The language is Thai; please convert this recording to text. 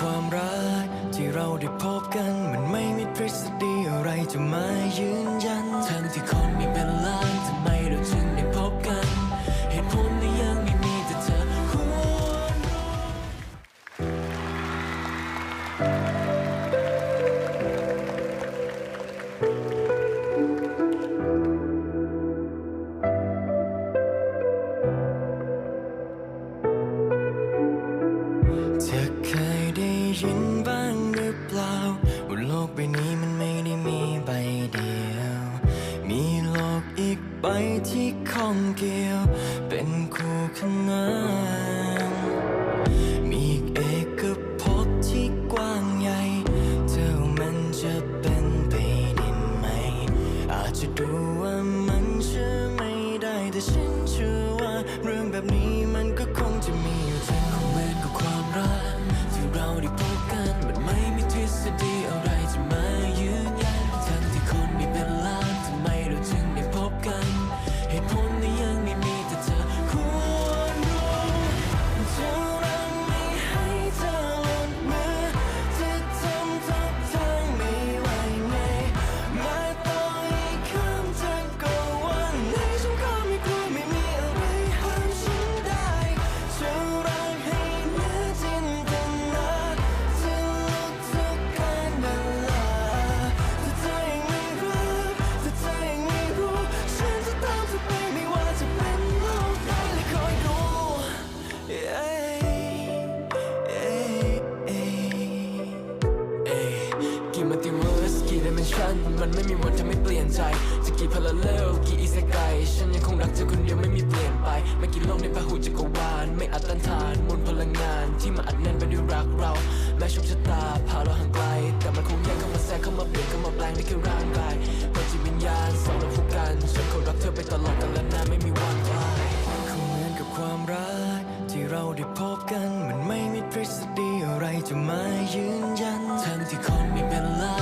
ความรักที่เราได้พบกัน มันไม่มีทฤษฎีอะไรจะมายืนยันทัน ใบที่ข้องเกี่ยว เป็นคู่ขนานมีอีเอกภพที่กว้างใหญ่ เท่ามันจะเป็นไปได้ไหม อาจจะดูว่ามันเชื่อไม่ได้ แต่ฉันเชื่อว่าเรื่องแบบนี้มันก็คงจะมี กี่มัลติเวิร์สกี่ดิเมนชันมันไม่มีวันจะไม่เปลี่ยนใจจะกี่พาราเลลกี่อิเซไกฉันยังคงรักเธอคนเดียวไม่มีเปลี่ยนไป ไม่กี่โลกในพหุจักรวาลไม่อัดตันทานมวลพลังงาน ที่มาอัดแน่นไปด้วยรักเรา แม้โชคชะตาพาเราห่างไกล แต่มันคงยังเข้ามาแทรกเข้ามาเปลี่ยนเข้ามาแปลงได้แค่ร่างกายเพราะจิตวิญญาณสองเราคู่กันฉันคงรักเธอไปตลอดกาลนานไม่มี ได้พบกัน มันไม่มีทฤษฎีอะไรจะมายืนยันทั้งที่คนมีเป็นล้า